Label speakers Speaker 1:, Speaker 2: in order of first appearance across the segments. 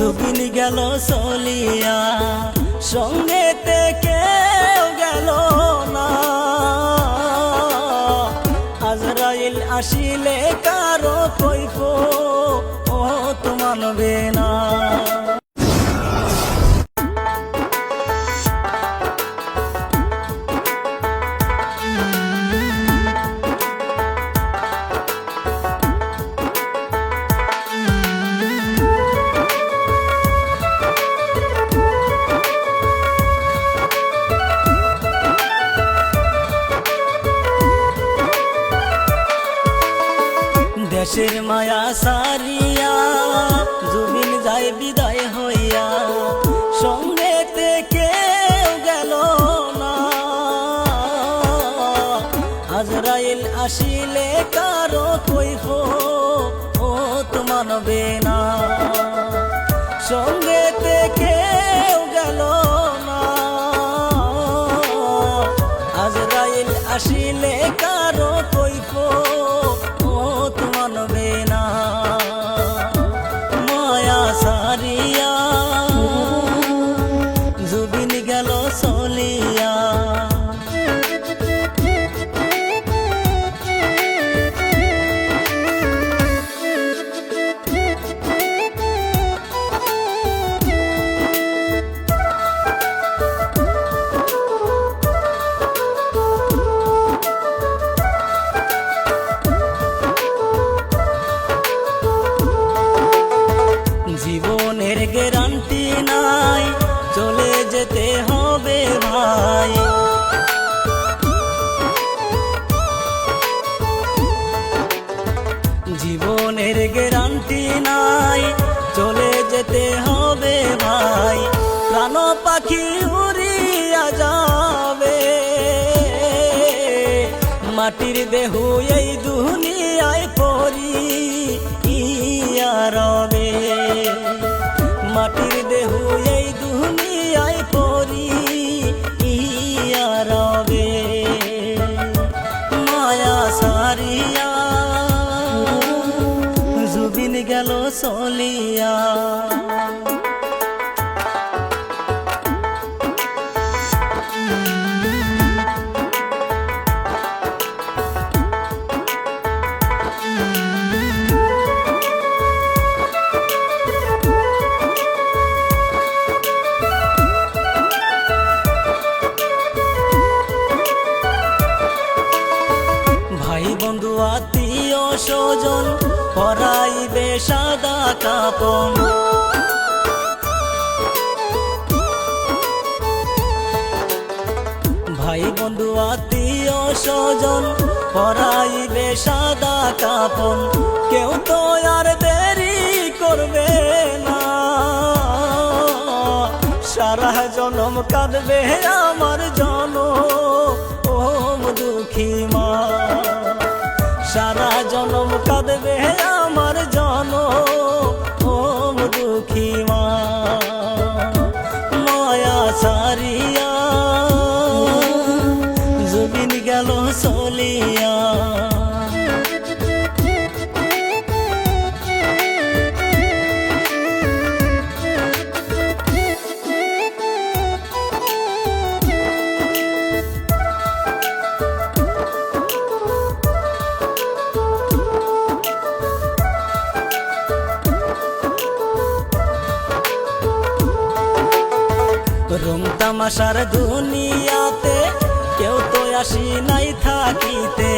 Speaker 1: জুবিন গেল চলিয়া, সঙ্গে কেউ গেল না। আজরাইল আসিলে কারও কৈফ ও তো মানবে না দেশের মায়া সারিয়া, জুবিন যায় বিদায় হইয়া, সঙ্গে কেউ গেল না। হাজরাইল আসিলে কারও কই হো ও তো নাই চলে যেতে হবে ভাই। প্রাণ পাখি উড়িয়া যাবে। মাটির দেহ সাদা কাপন। ভাই বন্ধু, আত্মীয় স্বজন পরাইবে সাদা কাপন। কেউ তো আর দেরি করবে না। সারা জনম কাঁদবে আমার জন ও দুঃখী মা। সারিয়া জুবিন গেল চলিয়া। রুম তামাশার দুনিয়াতে, কেউ তো আসি নাই থাকিতে।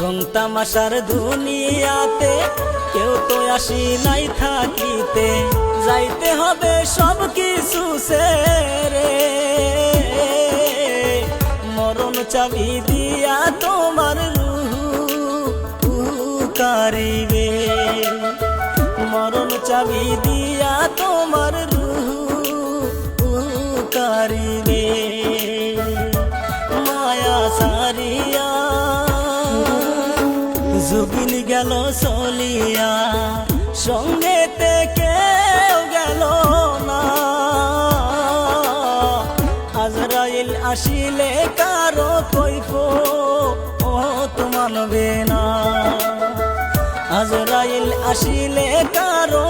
Speaker 1: রং তামাশার দুনিয়াতে, কেউ তো আসি নাই থাকিতে। যাইতে হবে সব কিছু রে মরণ চাবি মরণ চাবি দিয়া তোমার কারিবে মায়া সারিয়া জুবিন গেল চলিয়া সঙ্গেতে কেউ গেল না। আজরাইল আসিলে কারও কইফ ও মানবে না। আজরাইল আসিলে কারও